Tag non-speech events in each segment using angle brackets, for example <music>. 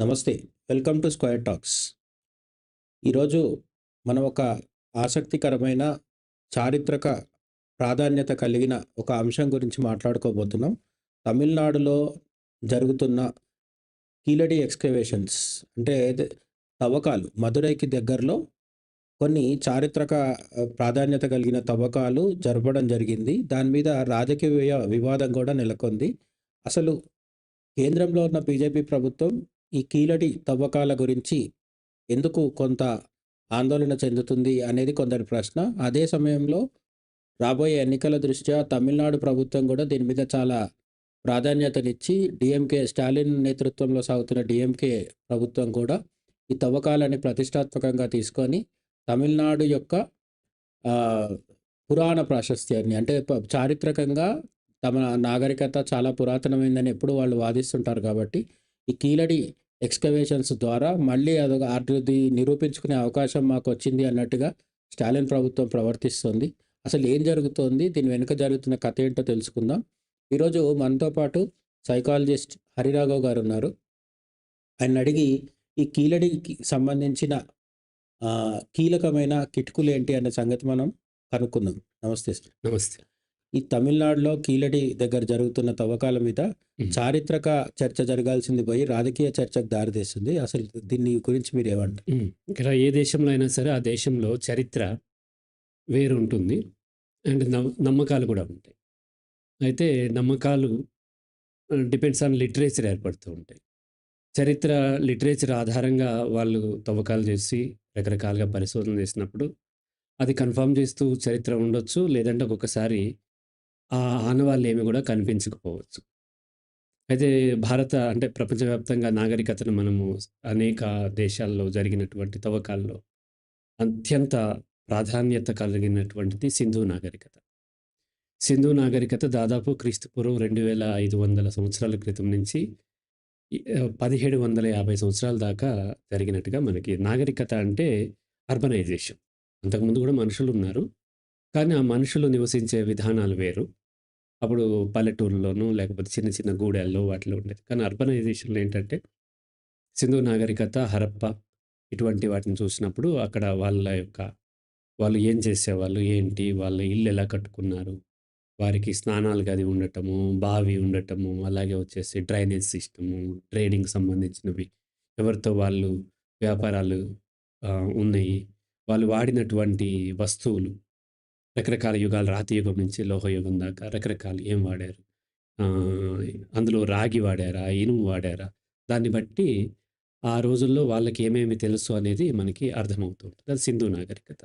నమస్తే welcome to square talks. ఈరోజు మనం ఒక ఆసక్తికరమైన చారిత్రక ప్రాధాన్యత కలిగిన ఒక అంశం గురించి మాట్లాడుకోబోతున్నాం. తమిళనాడులో జరుగుతున్న కీలడి ఎక్స్కవేషన్స్ అంటే తవ్వకాలు మదురైకి దగ్గరలో కొన్ని చారిత్రక ప్రాధాన్యత కలిగిన తవ్వకాలు జరపడం జరిగింది. దాని మీద రాజకీయ వివాదం కూడా నెలకొంది. అసలు కేంద్రంలో ఉన్న బీజేపీ ప్రభుత్వం ఈ కీలడి తవ్వకాల గురించి ఎందుకు కొంత ఆందోళన చెందుతుంది అనేది కొందరి ప్రశ్న. అదే సమయంలో రాబోయే ఎన్నికల దృష్ట్యా తమిళనాడు ప్రభుత్వం కూడా దీని మీద చాలా ప్రాధాన్యతనిచ్చి డిఎంకే స్టాలిన్ నేతృత్వంలో సాగుతున్న డిఎంకే ప్రభుత్వం కూడా ఈ తవ్వకాలని ప్రతిష్టాత్మకంగా తీసుకొని తమిళనాడు యొక్క పురాణ ప్రాశస్త్యాన్ని అంటే చారిత్రకంగా తమ నాగరికత చాలా పురాతనమైందని ఎప్పుడు వాళ్ళు వాదిస్తుంటారు కాబట్టి ఈ కీలడి ఎక్స్కవేషన్స్ ద్వారా మళ్ళీ అదొక అభివృద్ధి నిరూపించుకునే అవకాశం మాకు వచ్చింది అన్నట్టుగా స్టాలిన్ ప్రభుత్వం ప్రవర్తిస్తుంది. అసలు ఏం జరుగుతోంది? దీని వెనుక జరుగుతున్న కథ ఏంటో తెలుసుకుందాం. ఈరోజు మనతో పాటు సైకాలజిస్ట్ హరిరాఘవ్ గారు ఉన్నారు. ఆయన అడిగి ఈ కీలడికి సంబంధించిన కీలకమైన కిటుకులు ఏంటి అనే సంగతి మనం కనుక్కుందాం. నమస్తే సార్. నమస్తే. ఈ తమిళనాడులో కీలడి దగ్గర జరుగుతున్న తవ్వకాల మీద. చారిత్రక చర్చ జరగాల్సింది పోయి రాజకీయ చర్చకు దారితీస్తుంది. అసలు దీన్ని గురించి మీరు ఏమంటారు? ఇక్కడ ఏ దేశంలో అయినా సరే ఆ దేశంలో చరిత్ర వేరు ఉంటుంది. అండ్ నమ్- నమ్మకాలు కూడా ఉంటాయి. అయితే నమ్మకాలు డిపెండ్స్ ఆన్ లిటరేచర్ ఏర్పడుతూ ఉంటాయి. చరిత్ర లిటరేచర్ ఆధారంగా వాళ్ళు తవ్వకాలు చేసి రకరకాలుగా పరిశోధన చేసినప్పుడు అది కన్ఫర్మ్ చేస్తూ చరిత్ర ఉండొచ్చు. లేదంటే ఒక్కొక్కసారి ఆ ఆనవాళ్ళు ఏమి కూడా కనిపించకపోవచ్చు. అయితే భారత అంటే ప్రపంచవ్యాప్తంగా నాగరికతను మనము అనేక దేశాల్లో జరిగినటువంటి తవ్వకాల్లో అత్యంత ప్రాధాన్యత కలిగినటువంటిది సింధు నాగరికత. సింధు నాగరికత దాదాపు క్రీస్తుపూర్వం రెండు వేల ఐదు వందల సంవత్సరాల క్రితం నుంచి పదిహేడు వందల యాభై సంవత్సరాల దాకా జరిగినట్టుగా మనకి నాగరికత అంటే అర్బనైజేషన్. అంతకుముందు కూడా మనుషులు ఉన్నారు. కానీ ఆ మనుషులు నివసించే విధానాలు వేరు. అప్పుడు పల్లెటూరులోనూ లేకపోతే చిన్న చిన్న గూడెల్లో వాటిలో ఉండేది. కానీ అర్బనైజేషన్లో ఏంటంటే సింధు నాగరికత హరప్ప ఇటువంటి వాటిని చూసినప్పుడు అక్కడ వాళ్ళ యొక్క వాళ్ళు ఏం చేసేవాళ్ళు ఏంటి వాళ్ళ ఇల్లు ఎలా కట్టుకున్నారు వారికి స్నానాలు గది ఉండటము బావి ఉండటము అలాగే వచ్చేసి డ్రైనేజ్ సిస్టము ట్రేడింగ్ సంబంధించినవి ఎవరితో వాళ్ళు వ్యాపారాలు ఉన్నాయి వాళ్ళు వాడినటువంటి వస్తువులు రకరకాల యుగాలు రాతి యుగం నుంచి లోహ యుగం దాకా రకరకాలు ఏం వాడారు? అందులో రాగి వాడారా ఇనుము వాడారా? దాన్ని బట్టి ఆ రోజుల్లో వాళ్ళకి ఏమేమి తెలుసు అనేది మనకి అర్థమవుతూ ఉంటుంది. అది సింధు నాగరికత.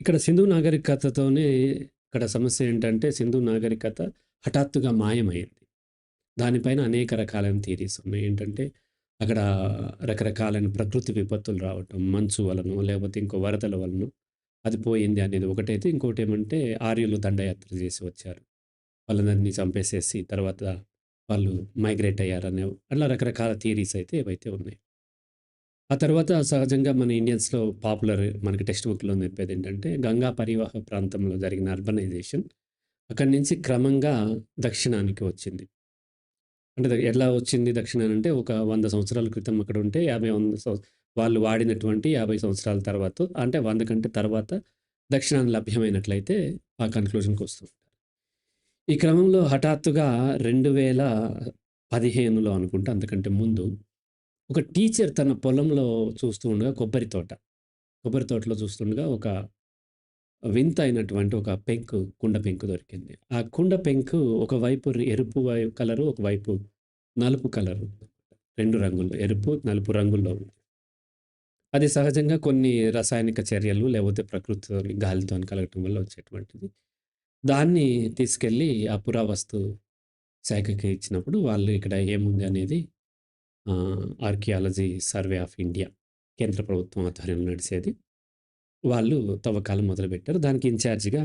ఇక్కడ సింధు నాగరికతతోనే ఇక్కడ సమస్య ఏంటంటే సింధు నాగరికత హఠాత్తుగా మాయమైంది. దానిపైన అనేక రకాలైన థీరీస్ ఉన్నాయి. ఏంటంటే అక్కడ రకరకాలైన ప్రకృతి విపత్తులు రావటం మంచు వలన లేకపోతే ఇంకో వరదల వలన అది పోయింది అనేది ఒకటైతే ఇంకోటి ఏమంటే ఆర్యులు దండయాత్ర చేసి వచ్చారు. వాళ్ళందరినీ చంపేసేసి తర్వాత వాళ్ళు మైగ్రేట్ అయ్యారనే అట్లా రకరకాల థియరీస్ అయితే ఏవైతే ఉన్నాయి. ఆ తర్వాత సహజంగా మన ఇండియన్స్లో పాపులర్ మనకి టెక్స్ట్ బుక్లో చెప్పేది ఏంటంటే గంగా పరివాహ ప్రాంతంలో జరిగిన అర్బనైజేషన్ అక్కడి నుంచి క్రమంగా దక్షిణానికి వచ్చింది. అంటే ఎలా వచ్చింది దక్షిణాన్ని అంటే ఒక వంద సంవత్సరాల క్రితం అక్కడ ఉంటే యాభై వంద సంవ- వాళ్ళు వాడినటువంటి యాభై సంవత్సరాల తర్వాత అంటే వంద కంటే తర్వాత దక్షిణాన్ని లభ్యమైనట్లయితే ఆ కన్క్లూజన్కి వస్తుంది ఈ క్రమంలో హఠాత్తుగా రెండు వేల పదిహేనులో అనుకుంటా అంతకంటే ముందు ఒక టీచర్ తన పొలంలో చూస్తూ ఉండగా కొబ్బరి తోట కొబ్బరి తోటలో చూస్తుండగా ఒక వింత అయినటువంటి ఒక పెంకు కుండ పెంకు దొరికింది. ఆ కుండ పెంకు ఒకవైపు ఎరుపు వై కలరు ఒకవైపు నలుపు కలరు రెండు రంగుల్లో ఎరుపు నలుపు రంగుల్లో ఉంది. అది సహజంగా కొన్ని రసాయనిక చర్యలు లేకపోతే ప్రకృతితో గాలితో కలగటం వల్ల వచ్చేటువంటిది. దాన్ని తీసుకెళ్ళి ఆ పురావస్తు శాఖకి ఇచ్చినప్పుడు వాళ్ళు ఇక్కడ ఏముంది అనేది ఆర్కియాలజీ సర్వే ఆఫ్ ఇండియా కేంద్ర ప్రభుత్వం ఆధ్వర్యంలో నడిచేది వాళ్ళు తవ్వకాలు మొదలుపెట్టారు. దానికి ఇన్ఛార్జిగా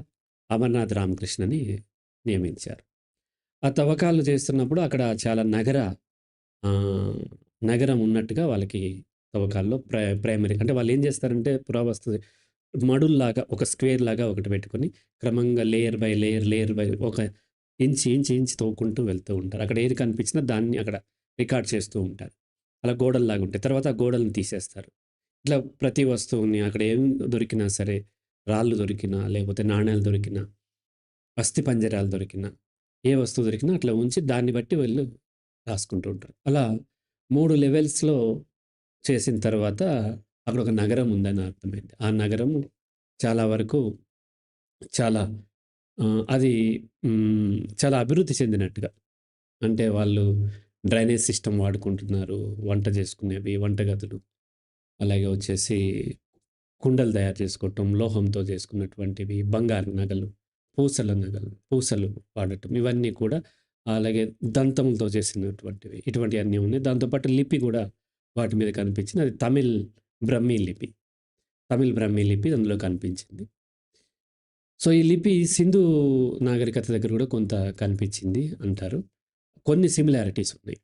అమర్నాథ్ రామకృష్ణని నియమించారు. ఆ తవ్వకాలు చేస్తున్నప్పుడు అక్కడ చాలా నగర నగరం ఉన్నట్టుగా వాళ్ళకి తవ్వకాల్లో ప్రై ప్రైమరీ అంటే వాళ్ళు ఏం చేస్తారంటే పురావస్తు మడుల్లాగా ఒక స్క్వేర్ లాగా ఒకటి పెట్టుకొని క్రమంగా layer by layer layer by ఒక ఇంచ్ ఇంచ్ ఇంచ్ తవ్వుకుంటూ వెళ్తూ ఉంటారు. అక్కడ ఏది కనిపించినా దాన్ని అక్కడ రికార్డ్ చేస్తూ ఉంటారు. అలా గోడల్లాగా ఉంటాయి. తర్వాత ఆ గోడలను తీసేస్తారు. ఇట్లా ప్రతి వస్తువుని అక్కడ ఏం దొరికినా సరే రాళ్ళు దొరికినా లేకపోతే నాణ్యాలు దొరికినా అస్థి పంజరాలు దొరికినా ఏ వస్తువు దొరికినా అట్లా ఉంచి దాన్ని బట్టి వీళ్ళు రాసుకుంటూ ఉంటారు. అలా మూడు లెవెల్స్లో చేసిన తర్వాత అక్కడ ఒక నగరం ఉందని అర్థమైంది. ఆ నగరం చాలా వరకు చాలా అది చాలా అభివృద్ధి చెందినట్టుగా. అంటే వాళ్ళు డ్రైనేజ్ సిస్టమ్ వాడుకుంటున్నారు వంట చేసుకునేవి వంటగదులు. అలాగే వచ్చేసి కుండలు తయారు చేసుకోవటం లోహంతో చేసుకున్నటువంటివి బంగారు నగలు పూసల నగలు పూసలు వాడటం ఇవన్నీ కూడా అలాగే దంతములతో చేసినటువంటివి. ఇటువంటివన్నీ ఉన్నాయి. దాంతోపాటు లిపి కూడా వాటి మీద కనిపించింది. అది తమిళ్ బ్రహ్మీ లిపి. తమిళ్ బ్రహ్మీ లిపి అందులో కనిపించింది. సో ఈ లిపి సింధు నాగరికత దగ్గర కూడా కొంత కనిపించింది అంటారు. కొన్ని సిమిలారిటీస్ ఉన్నాయి.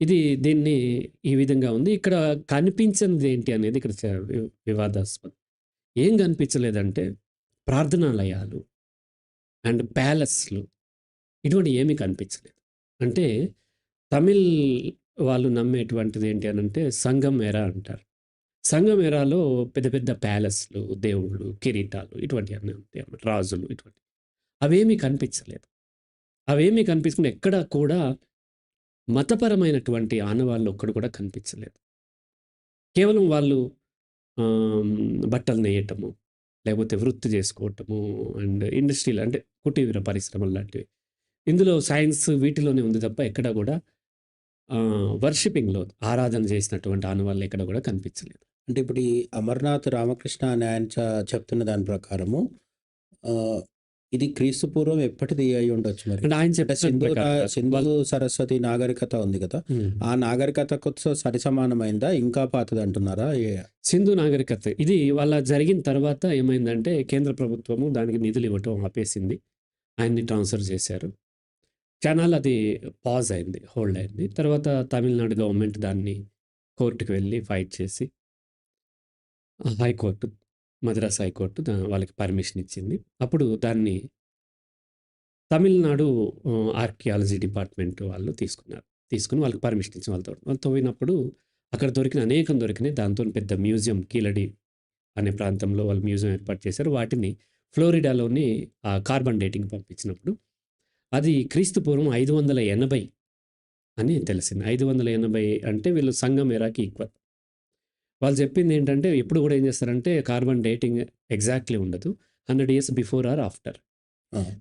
ఇది దీన్ని ఈ విధంగా ఉంది. ఇక్కడ కనిపించినది ఏంటి అనేది ఇక్కడ చ- వి- వివాదాస్పదం. ఏం కనిపించలేదంటే ప్రార్థనాలయాలు అండ్ ప్యాలెస్లు ఇటువంటి ఏమీ కనిపించలేదు. అంటే తమిళ్ వాళ్ళు నమ్మేటువంటిది ఏంటి అని అంటే సంఘం ఎరా అంటారు. సంఘం ఎరాలో పెద్ద పెద్ద ప్యాలెస్లు దేవుళ్ళు కిరీటాలు ఇటువంటివి అన్నీ ఉంటాయి అన్నమాట. రాజులు ఇటువంటి. అవేమీ కనిపించలేదు. అవేమీ కనిపించకుండా ఎక్కడ కూడా మతపరమైనటువంటి ఆనవాళ్ళు ఒక్కడు కూడా కనిపించలేదు. కేవలం వాళ్ళు బట్టలు నేయటము లేకపోతే వృత్తి చేసుకోవటము అండ్ ఇండస్ట్రీలు అంటే కుటీర పరిశ్రమలు లాంటివి. ఇందులో సైన్స్ వీటిలోనే ఉంది తప్ప ఎక్కడ కూడా వర్షిపింగ్లో ఆరాధన చేసినటువంటి ఆనవాళ్ళు ఎక్కడ కూడా కనిపించలేదు. అంటే ఇప్పుడు ఈ అమర్నాథ్ రామకృష్ణ అని ఆయన చెప్తున్న దాని ప్రకారము ఆ, ఇది క్రీస్తు పూర్వం ఎప్పటిది అయి ఉండొచ్చు మరి? అంటే ఆయన సింధు సింధు సరస్వతి నాగరికత ఉంది కదా. ఆ నాగరికతకు సరి సమానమైందా? ఇంకా పాతది అంటున్నారా? సింధు నాగరికత. ఇది వాళ్ళ జరిగిన తర్వాత ఏమైందంటే కేంద్ర ప్రభుత్వము దానికి నిధులు ఇవ్వటం ఆపేసింది. ఆయన్ని ట్రాన్స్ఫర్ చేశారు. ఛానల్ అది పాజ్ అయింది హోల్డ్ అయింది. తర్వాత తమిళనాడు గవర్నమెంట్ దాన్ని కోర్టుకు వెళ్ళి ఫైట్ చేసి high court Madras high court వాళ్ళకి పర్మిషన్ ఇచ్చింది. అప్పుడు దాన్ని తమిళనాడు ఆర్కియాలజీ డిపార్ట్మెంట్ వాళ్ళు తీసుకున్నారు. తీసుకుని వాళ్ళకి పర్మిషన్ ఇచ్చిన వాళ్ళతో వాళ్ళు తవ్వినప్పుడు అక్కడ దొరికిన అనేకం దొరికినాయి. దాంతో పెద్ద మ్యూజియం కీలడి అనే ప్రాంతంలో వాళ్ళు మ్యూజియం ఏర్పాటు చేశారు. వాటిని ఫ్లోరిడాలోని కార్బన్ డేటింగ్ పంపించినప్పుడు అది క్రీస్తు పూర్వం ఐదు వందల ఎనభై అని తెలిసింది. ఐదు వందల ఎనభై అంటే వీళ్ళు సంఘం ఎరాకి ఈక్వల్ వాళ్ళు చెప్పింది ఏంటంటే ఎప్పుడు కూడా ఏం చేస్తారంటే కార్బన్ డేటింగ్ ఎగ్జాక్ట్లీ ఉండదు. Hundred years before or after.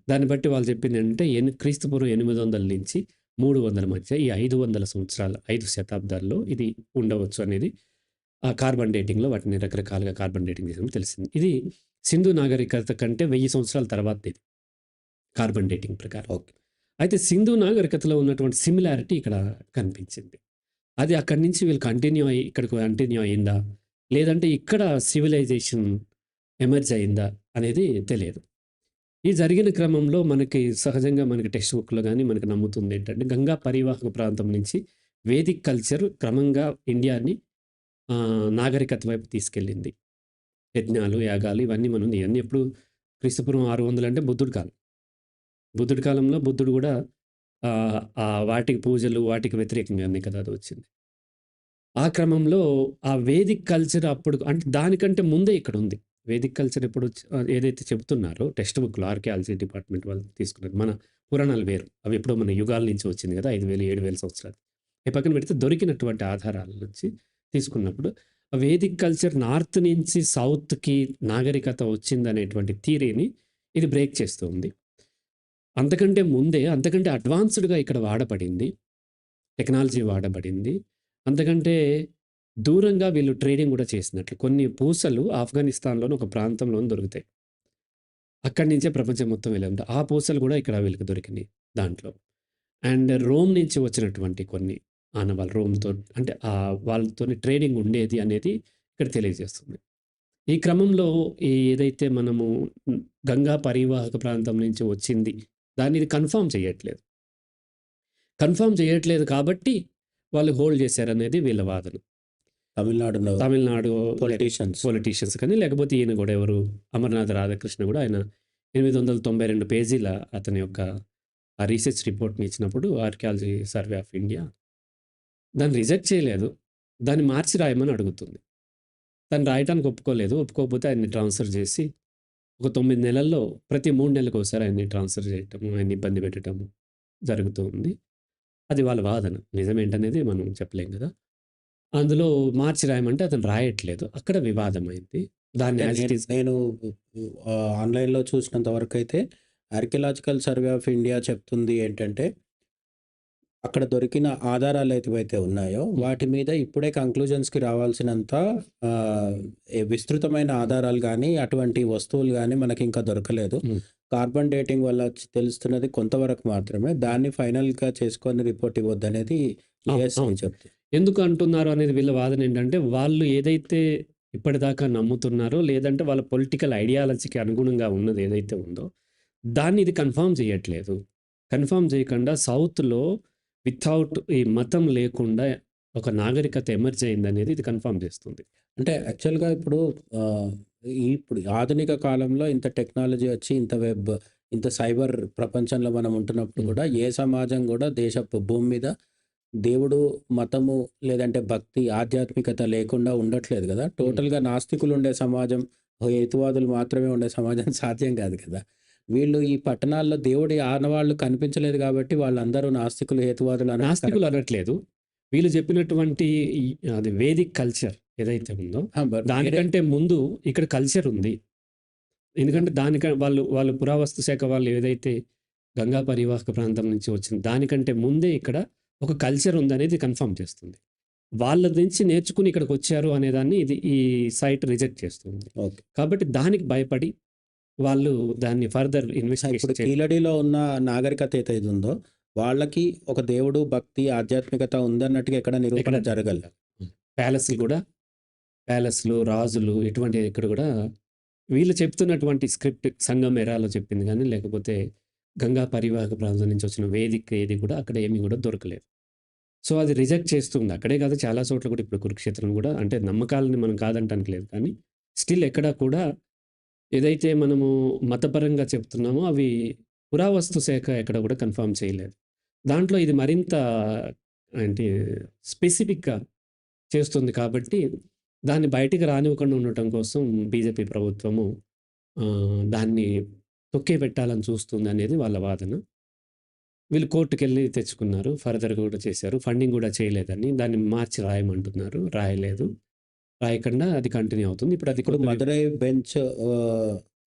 దాన్ని బట్టి వాళ్ళు చెప్పింది ఏంటంటే ఎన్ క్రీస్తుపూర్వం ఎనిమిది వందల నుంచి మూడు వందల మధ్య ఈ ఐదు వందల సంవత్సరాలు ఐదు శతాబ్దాల్లో ఇది ఉండవచ్చు అనేది ఆ కార్బన్ డేటింగ్లో వాటిని రకరకాలుగా కార్బన్ డేటింగ్ చేసిన తెలిసింది. ఇది సింధు నాగరికత కంటే వెయ్యి సంవత్సరాల తర్వాత ఇది. కార్బన్ డేటింగ్ ప్రకారం. ఓకే. అయితే సింధు నాగరికతలో ఉన్నటువంటి సిమిలారిటీ ఇక్కడ కనిపించింది. అది అక్కడి నుంచి వీళ్ళు కంటిన్యూ అయ్యి ఇక్కడికి కంటిన్యూ అయిందా? లేదంటే ఇక్కడ సివిలైజేషన్ ఎమర్జ్ అయిందా అనేది తెలియదు. ఈ జరిగిన క్రమంలో మనకి సహజంగా మనకి టెక్స్ట్ బుక్లో కానీ మనకి నమ్ముతుంది ఏంటంటే గంగా పరివాహక ప్రాంతం నుంచి వేదిక్ కల్చర్ క్రమంగా ఇండియాని నాగరికత వైపు తీసుకెళ్ళింది. యజ్ఞాలు యాగాలు ఇవన్నీ మనం ఇవన్నీ ఎప్పుడు క్రీస్తుపూర్వం ఆరు వందలు అంటే బుద్ధుడు కాలం. బుద్ధుడి కాలంలో బుద్ధుడు కూడా ఆ, వాటికి పూజలు వాటికి వ్యతిరేకంగానే కదా అది వచ్చింది. ఆ క్రమంలో ఆ వేదిక్ కల్చర్ అప్పుడు అంటే దానికంటే ముందే ఇక్కడ ఉంది. వేదిక్ కల్చర్ ఎప్పుడు ఏదైతే చెప్తున్నారో టెక్స్ట్ బుక్లో ఆర్కియాలజీ డిపార్ట్మెంట్ వాళ్ళు తీసుకున్నారు మన పురాణాలు వేరు. అవి ఎప్పుడో మన యుగాల నుంచి వచ్చింది కదా ఐదు వేలు ఏడు వేల సంవత్సరాలు. ఈ పక్కన పెడితే దొరికినటువంటి ఆధారాల నుంచి తీసుకున్నప్పుడు ఆ వేదిక్ కల్చర్ నార్త్ నుంచి సౌత్కి నాగరికత వచ్చిందనేటువంటి థీరీని ఇది బ్రేక్ చేస్తూ ఉంది. అంతకంటే ముందే అంతకంటే అడ్వాన్స్డ్గా ఇక్కడ వాడబడింది. టెక్నాలజీ వాడబడింది. అంతకంటే దూరంగా వీళ్ళు ట్రేడింగ్ కూడా చేసినట్లు. కొన్ని పూసలు ఆఫ్ఘనిస్తాన్లోని ఒక ప్రాంతంలో దొరుకుతాయి. అక్కడి నుంచే ప్రపంచం మొత్తం వెళ్ళింది. ఆ పూసలు కూడా ఇక్కడ వీళ్ళకి దొరికినాయి దాంట్లో. అండ్ రోమ్ నుంచి వచ్చినటువంటి కొన్ని ఆనవాళ్ళు రోమ్తో అంటే ఆ వాళ్ళతో ట్రేడింగ్ ఉండేది అనేది ఇక్కడ తెలియజేస్తుంది. ఈ క్రమంలో ఈ ఏదైతే మనము గంగా పరివాహక ప్రాంతం నుంచి వచ్చింది దాన్ని ఇది కన్ఫర్మ్ చేయట్లేదు కన్ఫర్మ్ చేయట్లేదు కాబట్టి వాళ్ళు హోల్డ్ చేశారనేది వీళ్ళ వాదన తమిళనాడు తమిళనాడు పొలిటీషియన్స్ పొలిటీషియన్స్ కానీ లేకపోతే ఈయన కూడా ఎవరు అమర్నాథ్ రాధాకృష్ణ కూడా ఆయన ఎనిమిది వందల తొంభై రెండు పేజీల అతని యొక్క ఆ రీసెర్చ్ రిపోర్ట్ని ఇచ్చినప్పుడు ఆర్కియాలజీ సర్వే ఆఫ్ ఇండియా దాన్ని రిజెక్ట్ చేయలేదు. దాన్ని మార్చి రాయమని అడుగుతుంది. తను రాయటానికి ఒప్పుకోలేదు. ఒప్పుకోకపోతే ఆయన్ని ట్రాన్స్‌ఫర్ చేసి, ఒక 9 నెలల్లో ప్రతి 3 నెలలకోసారి ఆయన్ని ట్రాన్స్‌ఫర్ చేయటము, ఆయన్ని ఇబ్బంది పెట్టటము జరుగుతూ ఉంది. అది వాళ్ళ వాదన. నిజమేంటనేది మనం చెప్పలేం గదా! అందులో మార్చి రాయమంటే అతను రాయట్లేదు. అక్కడ. దాన్ని అంటే యాజ్ ఇట్ నేను ఆన్‌లైన్‌లో చూసినంత వరకైతే ఆర్కియలాజికల్ సర్వే ఆఫ్ ఇండియా చెప్తుంది ఏంటంటే అక్కడ దొరికిన ఆధారాలు ఏవైతే ఉన్నాయో. వాటి మీద ఇప్పుడే కంక్లూజన్స్‌కి రావాల్సినంత విస్తృతమైన ఆధారాలు గానీ, అటువంటి వస్తువులు గానీ మనకింకా దొరకలేదు. హ్మ్. కార్బన్ డేటింగ్ వల్ల తెలుస్తున్నది కొంతవరకు మాత్రమే. దాన్ని ఫైనల్‌గా చేసుకొని రిపోర్ట్. యూఎస్‌ఏ అవును. చెప్తుంది. ఎందుకు అంటున్నారు అనేది వీళ్ళ వాదన ఏంటంటే, వాళ్ళు ఏదైతే ఇప్పటిదాకా నమ్ముతున్నారో, లేదంటే వాళ్ళ పొలిటికల్ ఐడియాలజీకి అనుగుణంగా ఉన్నది ఏదైతే ఉందో, దాన్ని ఇది కన్ఫర్మ్ చేయట్లేదు. కన్ఫర్మ్ చేయకుండా సౌత్‌లో వితౌట్ ఈ మతం లేకుండా ఒక నాగరికత ఎమర్జ్ అయిందనేది ఇది కన్ఫర్మ్ చేస్తుంది. అంటే యాక్చువల్‌గా ఇప్పుడు ఇప్పుడు ఆధునిక కాలంలో ఇంత టెక్నాలజీ వచ్చి, ఇంత వెబ్, ఇంత సైబర్ ప్రపంచంలో మనం ఉంటున్నప్పుడు. గూడా ఏ సమాజం గూడా దేశపు భూమి మీద దేవుడు, మతము లేదంటే భక్తి, ఆధ్యాత్మికత లేకుండా ఉండట్లేదు! హ్మ్. టోటల్‌గా నాస్తికులు ఉండే సమాజం, హేతువాదులు మాత్రమే ఉండే సమాజం <laughs> సాధ్యం కాదు కదా! వీళ్ళు ఈ పట్టణాల్లో దేవుడి ఆనవాళ్ళు కనిపించలేదు కాబట్టి వాళ్ళందరూ నాస్తికులు, హేతువాదులు నాస్తికులు. అనట్లేదు. వీళ్ళు చెప్పినటువంటి అది వేదిక్ కల్చర్ ఏదైతే ఉందో, దానికంటే ముందు ఇక్కడ కల్చర్ ఉంది. ఎందుకంటే దానిక వాళ్ళు వాళ్ళు పురావస్తు శాఖ వాళ్ళు ఏదైతే గంగా పరివాహక ప్రాంతం నుంచి వచ్చింది, దానికంటే ముందే ఇక్కడ ఒక కల్చర్ ఉందనేది కన్ఫర్మ్ చేస్తుంది. వాళ్ళ నుంచి నేర్చుకుని ఇక్కడికొచ్చారు అనేదాన్ని ఇది ఈ సైట్ రిజెక్ట్ చేస్తుంది. ఓకే. కాబట్టి దానికి భయపడి వాళ్ళు దాన్ని ఫర్దర్ ఇప్పుడు ఇన్వెస్టిగేషన్ కీలడిలో ఉన్న నాగరికత ఏదైతే ఉందో, వాళ్ళకి ఒక దేవుడు, భక్తి, ఆధ్యాత్మికత ఉందన్నట్టుగా ఎక్కడ ఎక్కడ నిరూపణ జరగలే. ప్యాలెస్‌లు కూడా ప్యాలెస్‌లు, రాజులు ఇటువంటి ఇక్కడ కూడా వీళ్ళు చెప్తున్నటువంటి స్క్రిప్ట్ సంగం ఎరాలో చెప్పింది గానీ, లేకపోతే గంగా పరివాహక ప్రాంతం నుంచి వచ్చిన వేదిక ఏది కూడా అక్కడ ఏమీ కూడా దొరకలేదు. సో, అది రిజెక్ట్ చేస్తుంది. అక్కడే కాదు చాలా చోట్ల కూడా ఇప్పుడు కురుక్షేత్రం కూడా అంటే నమ్మకాలని మనం కాదంటానికి లేదు కానీ, స్టిల్ ఎక్కడా కూడా ఏదైతే మనము మతపరంగా చెప్తున్నామో అవి పురావస్తు శాఖ ఎక్కడ కూడా కన్ఫర్మ్ చేయలేదు. దాంట్లో ఇది మరింత ఏంటి స్పెసిఫిక్‌గా చేస్తుంది కాబట్టి, దాన్ని బయటికి రానివ్వకుండా ఉండటం కోసం బీజేపీ ప్రభుత్వము దాన్ని తొక్కే పెట్టాలని చూస్తుంది అనేది వాళ్ళ వాదన. వీళ్ళు కోర్టుకెళ్ళి తెచ్చుకున్నారు. ఫర్దర్‌గా కూడా చేశారు. ఫండింగ్ కూడా చేయలేదని దాన్ని మార్చి రాయమంటున్నారు. రాయలేదు. రాయకుండా అది కంటిన్యూ అవుతుంది. ఇప్పుడు అది ఇప్పుడు మదురై బెంచ్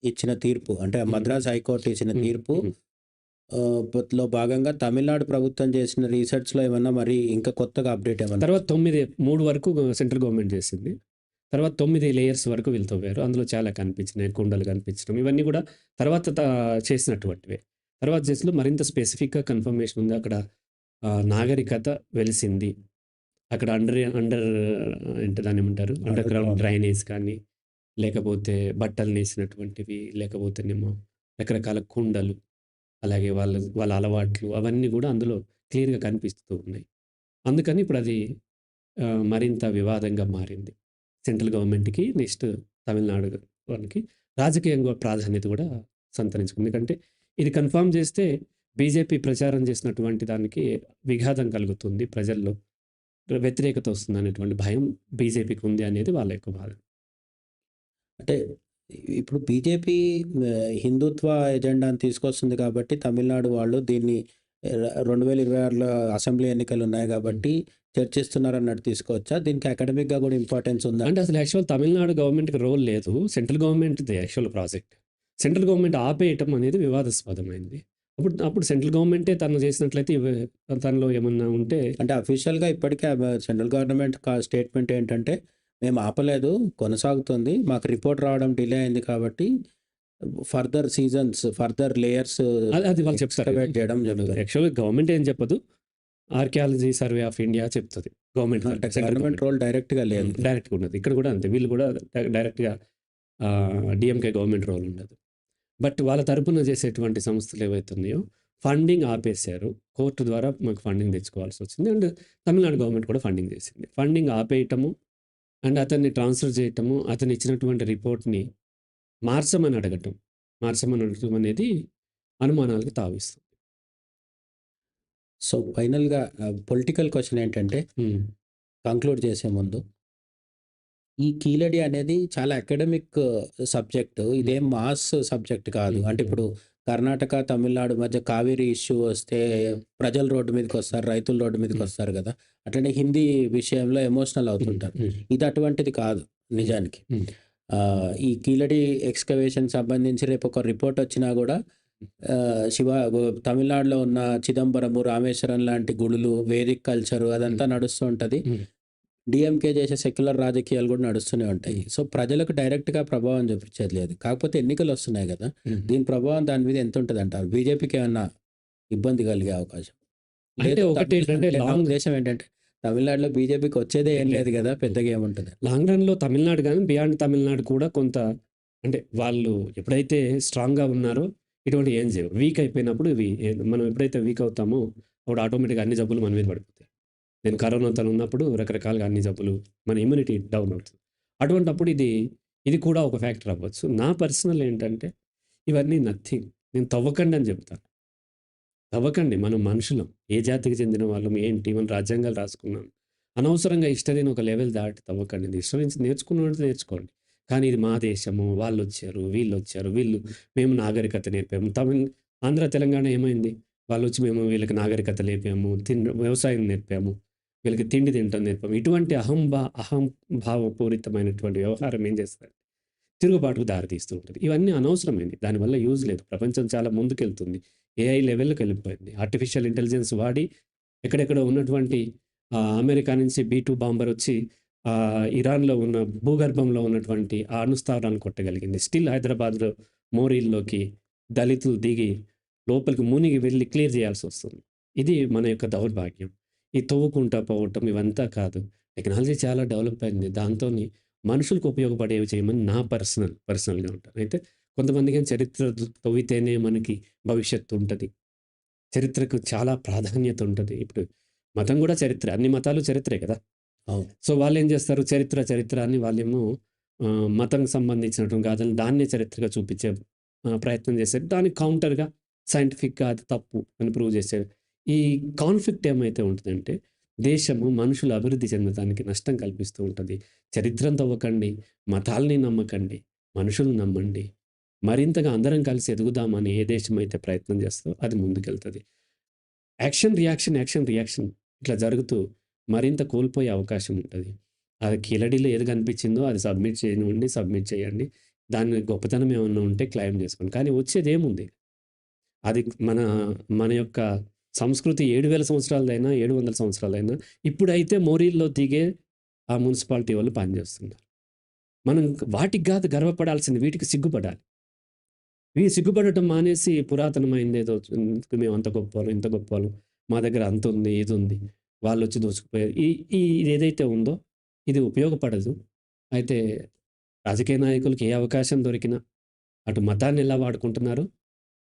ఇచ్చిన తీర్పు అంటే. మద్రాస్ హైకోర్ట్ ఇచ్చిన. తీర్పు లో భాగంగా తమిళనాడు ప్రభుత్వం చేసిన రీసెర్చ్‌లో ఏమన్నా మరి ఇంకా కొత్తగా అప్డేట్ ఏమన్నా తర్వాత 9 3 వరకు సెంట్రల్ గవర్నమెంట్ చేసింది. తర్వాత 9 లేయర్స్ వరకు వీళ్ళు తవ్వారు. అందులో చాలా కనిపించినాయి. కుండలు కనిపించడం ఇవన్నీ కూడా తర్వాత చేసినటువంటివే. తర్వాత చేసినలో మరింత స్పెసిఫిక్‌గా కన్ఫర్మేషన్ ఉంది. అక్కడ నాగరికత వెలిసింది. అక్కడ అండర్ అండర్ ఏంటి దాన్నేమంటారు? Under under ground. డ్రైనేజ్ కానీ, లేకపోతే బట్టలు నేసినటువంటివి, లేకపోతేనేమో రకరకాల కుండలు, అలాగే వాళ్ళ వాళ్ళ అలవాట్లు అవన్నీ కూడా అందులో క్లియర్‌గా కనిపిస్తూ ఉన్నాయి. అందుకని ఇప్పుడు అది మరింత వివాదంగా మారింది. సెంట్రల్ గవర్నమెంట్‌కి నెక్స్ట్ తమిళనాడు వాళ్ళకి రాజకీయంగా ప్రాధాన్యత కూడా సంతరించుకుంది. ఎందుకంటే ఇది కన్ఫర్మ్ చేస్తే బీజేపీ ప్రచారం చేసినటువంటి దానికి విఘాతం కలుగుతుంది. ప్రజల్లో వ్యతిరేకత వస్తుందనేటువంటి భయం బీజేపీకి ఉంది అనేది వాళ్ళ యొక్క బాధ. అంటే ఇప్పుడు బీజేపీ హిందుత్వ ఎజెండాని తీసుకొస్తుంది కాబట్టి తమిళనాడు వాళ్ళు దీన్ని ర 2026లో అసెంబ్లీ ఎన్నికలు ఉన్నాయి. కాబట్టి చర్చిస్తున్నారన్నట్టు తీసుకోవచ్చా? దీనికి అకాడమిక్‌గా కూడా ఇంపార్టెన్స్ ఉందా? అంటే అసలు యాక్చువల్ తమిళనాడు గవర్నమెంట్‌కి రోల్ లేదు. సెంట్రల్ గవర్నమెంట్‌ది యాక్చువల్ ప్రాజెక్ట్. సెంట్రల్ గవర్నమెంట్ ఆపేయటం అనేది వివాదాస్పదమైంది. అప్పుడు అప్పుడు సెంట్రల్ గవర్నమెంటే తను చేసినట్లయితే తనలో ఏమన్నా ఉంటే అంటే అఫీషియల్‌గా ఇప్పటికే సెంట్రల్ గవర్నమెంట్ క స్టేట్మెంట్ ఏంటంటే, మేము ఆపలేదు కొనసాగుతుంది. మాకు రిపోర్ట్ రావడం డిలే అయింది కాబట్టి ఫర్దర్ సీజన్స్, ఫర్దర్ లేయర్స్ అది వాళ్ళు చెప్తారు. చేయడం చెప్తారు. యాక్చువల్‌గా గవర్నమెంట్ ఏం చెప్పదు. ఆర్కియాలజీ సర్వే ఆఫ్ ఇండియా చెప్తది. Government government. రోల్ డైరెక్ట్‌గా లేదు. డైరెక్ట్‌గా ఉన్నది. ఇక్కడ కూడా అంతే. వీళ్ళు కూడా డైరెక్ట్‌గా డీఎంకే గవర్నమెంట్ రోల్ ఉండదు. బట్ వాళ్ళ తరపున చేసేటువంటి సంస్థలు ఏవైతే ఉన్నాయో ఫండింగ్ ఆపేశారు. కోర్ట్ ద్వారా మాకు ఫండింగ్ తెచ్చుకోవాల్సి వచ్చింది. అండ్ తమిళనాడు గవర్నమెంట్ కూడా ఫండింగ్ చేసింది. ఫండింగ్ ఆపేయటము అండ్ అతన్ని ట్రాన్స్‌ఫర్ చేయటము, అతను ఇచ్చినటువంటి రిపోర్ట్‌ని మార్చమని అడగటం. మార్చమని అడగటం అనేది అనుమానాలకు తావిస్తుంది. సో ఫైనల్‌గా పొలిటికల్ క్వెషన్ ఏంటంటే. కంక్లూడ్ చేసే ముందు ఈ కీలడి అనేది చాలా అకాడమిక్ సబ్జెక్ట్. ఇదేం మాస్ సబ్జెక్ట్ కాదు. అంటే ఇప్పుడు కర్ణాటక, తమిళనాడు మధ్య కావేరీ ఇష్యూ వస్తే ప్రజలు రోడ్డు మీదకొస్తారు. రైతులు రోడ్డు హ్మ్. మీదకొస్తారు గదా! అట్లనే హిందీ విషయంలో ఎమోషనల్. అవుతుంటారు. ఇది అటువంటిది కాదు నిజానికి. ఈ కీలడి ఎక్స్‌కవేషన్ సంబంధించి రేపు ఒక రిపోర్ట్ వచ్చినా ఆహ్, శివ తమిళనాడులో ఉన్న చిదంబరము, రామేశ్వరం లాంటి గుడులు, వేదిక్ కల్చరు అదంతా. నడుస్తూ ఉంటది. డీఎంకే చేసే సెక్యులర్ రాజకీయాలు గూడా నడుస్తూనే ఉంటాయి. సో, ప్రజలకు డైరెక్ట్‌గా ప్రభావం చూపించేది లేదు. కాకపోతే ఎన్నికలొస్తున్నాయి గదా! హ్మ్. దీని ప్రభావం దాని మీద ఎంతుంటదంటారు? బీజేపీకి ఏమన్నా ఇబ్బంది కలిగే అవకాశం? అంటే నా లాంగ్ ఉద్దేశ్యం ఏంటంటే తమిళనాడులో బీజేపీకి వచ్చేదే ఏం లేదు! హ్మ్. పెద్దగా ఏముంటది? లాంగ్ రన్‌లో తమిళనాడు గాని, బియాండ్ తమిళనాడు కూడా కొంత అంటే వాళ్ళు ఎప్పుడైతే స్ట్రాంగ్‌గా ఉన్నారో ఇటువంటివి ఏం చేయవు. వీక్ అయిపోయినప్పుడు ఇవి మనం ఎప్పుడైతే వీక్ అవుతామో అప్పుడు ఆటోమేటిక్‌గా అన్ని జబ్బులు మన మీద పడిపోతాయి. నేను కరోనాతో ఉన్నప్పుడు రకరకాలుగా అన్ని జబ్బులు మన ఇమ్యూనిటీ డౌన్ అవుతుంది. అటువంటప్పుడు ఇది ఇది కూడా ఒక ఫ్యాక్టర్ అవ్వచ్చు. నా పర్సనల్ ఏంటంటే ఇవన్నీ నథింగ్. నేను తవ్వకండి అని చెప్తాను. తవ్వకండి. మనం మనుషులం. ఏ జాతికి చెందిన వాళ్ళం, ఏంటి, మన రాజ్యాంగాలు రాసుకున్నాం. అనవసరంగా హిస్టరీని ఒక లెవెల్ దాటి తవ్వకండి. ఇష్టం నుంచి నేర్చుకోండి. కానీ ఇది మా దేశము, వాళ్ళు వచ్చారు వీళ్ళు వచ్చారు వీళ్ళు మేము నాగరికత నేర్పాము. తమిళ ఆంధ్ర, తెలంగాణ ఏమైంది? వాళ్ళు వచ్చి మేము వీళ్ళకి నాగరికత నేర్పాము, తిన్ వ్యవసాయం నేర్పాము, వీళ్ళకి తిండి తినటం నేర్పాము. ఇటువంటి అహంభా భావపూరితమైనటువంటి వ్యవహారం ఏం చేస్తారు తిరుగుబాటుకు దారితీస్తూ ఉంటుంది ఇవన్నీ అనవసరమైనవి దానివల్ల యూజ్ లేదు. ప్రపంచం చాలా ముందుకెళ్తుంది. ఏఐ లెవెల్‌కి వెళ్ళిపోయింది. ఆర్టిఫిషియల్ ఇంటెలిజెన్స్ వాడి ఎక్కడెక్కడ ఉన్నటువంటి అమెరికా నుంచి బీ టూ బాంబర్ వచ్చి ఇరాన్‌లో ఉన్న భూగర్భంలో ఉన్నటువంటి ఆ అణుస్థావరాలను కొట్టగలిగింది. స్టిల్ హైదరాబాద్‌లో మోరీల్లోకి దళితులు దిగి లోపలికి మునిగి వెళ్ళి క్లియర్ చేయాల్సొస్తుంది. ఇది మన యొక్క దౌర్భాగ్యం. ఈ తవ్వుకుంటా పోవటం ఇవంతా కాదు. టెక్నాలజీ చాలా డెవలప్ అయింది. దాంతోని మనుషులకు ఉపయోగపడేవి చేయమని నా పర్సనల్ పర్సనల్‌గా ఉంటాను. అయితే కొంతమందికేమో చరిత్ర తవ్వితేనే మనకి భవిష్యత్తు ఉంటది. చరిత్రకు చాలా ప్రాధాన్యత ఉంటది. ఇప్పుడు మతం కూడా చరిత్రే. అన్ని మతాలు చరిత్రే కదా! సో, వాళ్ళేం చేస్తారు చరిత్ర, చరిత్ర అని వాళ్ళేమో మతంకి సంబంధించినటువంటి గాథలు దాన్నే చరిత్రగా చూపించే ప్రయత్నం చేశారు. దానికి కౌంటర్‌గా సైంటిఫిక్‌గా అది తప్పు అని ప్రూవ్ చేశారు. ఈ కాన్ఫ్లిక్ట్ ఏమైతే ఉంటుందంటే దేశము మనుషులు అభివృద్ధి చెందడానికి నష్టం కల్పిస్తూ ఉంటుంది చరిత్రను తవ్వకండి, మతాల్ని నమ్మకండి, మనుషుల్ని నమ్మండి. మరింతగా అందరం కలిసి ఎదుగుదామని ఏ దేశం అయితే ప్రయత్నం చేస్తో అది ముందుకెళ్తుంది యాక్షన్, రియాక్షన్, యాక్షన్, రియాక్షన్ ఇట్లా జరుగుతూ మరింత కోల్పోయే అవకాశం ఉంటుంది అది కీలడిలో ఏది కనిపించిందో అది సబ్మిట్ చేయండి సబ్మిట్ చేయండి. దాని గొప్పతనం ఏమన్నా ఉంటే క్లెయిమ్ చేసుకోండి. కానీ వచ్చేదేముంది? అది మన మన యొక్క సంస్కృతి ఏడు వేల సంవత్సరాలదైనా, 700 సంవత్సరాలైనా ఇప్పుడైతే మోరీల్లో దిగే ఆ మున్సిపాలిటీ వాళ్ళు పనిచేస్తున్నారు. మనం వాటికి కాదు గర్వపడాల్సింది వీటికి సిగ్గుపడాలి. ఇవి సిగ్గుపడటం మానేసి పురాతనమైందేదో మేము అంత గొప్పోళ్ళం, ఇంత గొప్పోళ్ళం, మా దగ్గర అంత ఉంది ఇది ఉంది వాళ్ళు వచ్చి దోచుకుపోయారు. ఈ ఈ ఏదైతే ఉందో ఇది ఉపయోగపడదు. అయితే రాజకీయ నాయకులకి ఏ అవకాశం దొరికినా అటు మతాన్ని ఎలా వాడుకుంటున్నారు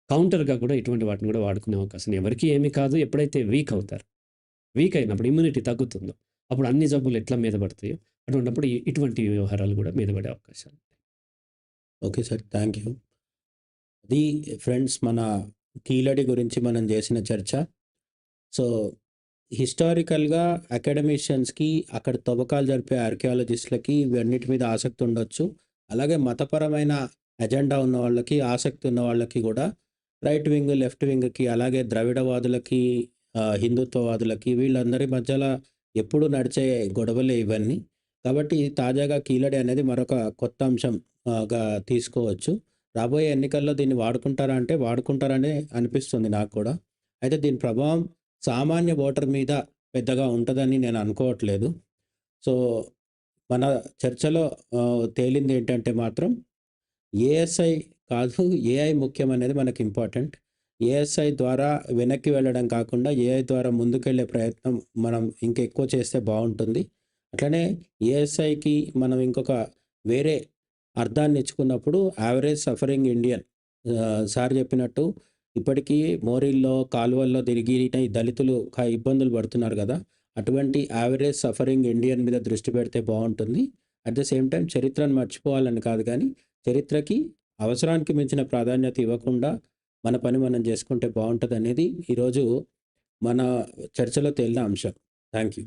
కౌంటర్‌గా కూడా ఇటువంటి వాటిని కూడా వాడుకునే అవకాశం ఎవరికి ఏమీ కాదు. ఎప్పుడైతే వీక్ అవుతారు వీక్ అయినప్పుడు ఇమ్యూనిటీ తగ్గుతుందో అప్పుడు అన్ని జబ్బులు ఎట్లా మీద పడతాయో అటువంటిప్పుడు ఇటువంటి వ్యవహారాలు కూడా మీద పడే అవకాశాలు. Okay sir. Thank you. అది ఫ్రెండ్స్ మన కీలడి గురించి మనం చేసిన చర్చ. సో, హిస్టారికల్‌గా అకాడమిషియన్స్‌కి అక్కడ తవ్వకాలు జరిపే ఆర్కియాలజిస్ట్‌లకి ఇవన్నిటి మీద ఆసక్తి ఉండొచ్చు. అలాగే మతపరమైన ఎజెండా ఉన్న వాళ్ళకి, ఆసక్తి ఉన్న వాళ్ళకి కూడా రైట్ వింగ్, లెఫ్ట్ వింగ్‌కి అలాగే ద్రవిడవాదులకి, హిందుత్వవాదులకి వీళ్ళందరి మధ్యలో ఎప్పుడూ నడిచే గొడవలే ఇవన్నీ. కాబట్టి తాజాగా కీలడి అనేది మరొక కొత్త అంశంగా తీసుకోవచ్చు. రాబోయే ఎన్నికల్లో దీన్ని వాడుకుంటారా అంటే వాడుకుంటారనే అనిపిస్తుంది నాకు కూడా. అయితే దీని ప్రభావం సామాన్య ఓటర్ మీద పెద్దగా ఉంటుందని నేను అనుకోవట్లేదు. సో, మన చర్చలో తేలింది ఏంటంటే మాత్రం ఏఎస్ఐ కాదు. ఏఐ ముఖ్యం అనేది మనకి ఇంపార్టెంట్. ఏఎస్ఐ ద్వారా వెనక్కి వెళ్ళడం కాకుండా ఏఐ ద్వారా ముందుకెళ్ళే ప్రయత్నం మనం ఇంకెక్కువ చేస్తే బాగుంటుంది. అట్లనే ఏఎస్ఐకి మనం ఇంకొక వేరే అర్థాన్ని ఇచ్చుకున్నప్పుడు యావరేజ్ సఫరింగ్ ఇండియన్ సార్ చెప్పినట్టు ఇప్పటికీ మోరీల్లో, కాలువల్లో తిరిగి దళితులు ఇబ్బందులు పడుతున్నారు కదా. అటువంటి యావరేజ్ సఫరింగ్ ఇండియన్ మీద దృష్టి పెడితే బాగుంటుంది. అట్ ద సేమ్ టైం చరిత్రను మర్చిపోవాలని కాదు కానీ చరిత్రకి అవసరానికి మించిన ప్రాధాన్యత ఇవ్వకుండా మన పని మనం చేసుకుంటే బాగుంటుంది అనేది ఈరోజు మన చర్చలో తేలిన అంశం. Thank you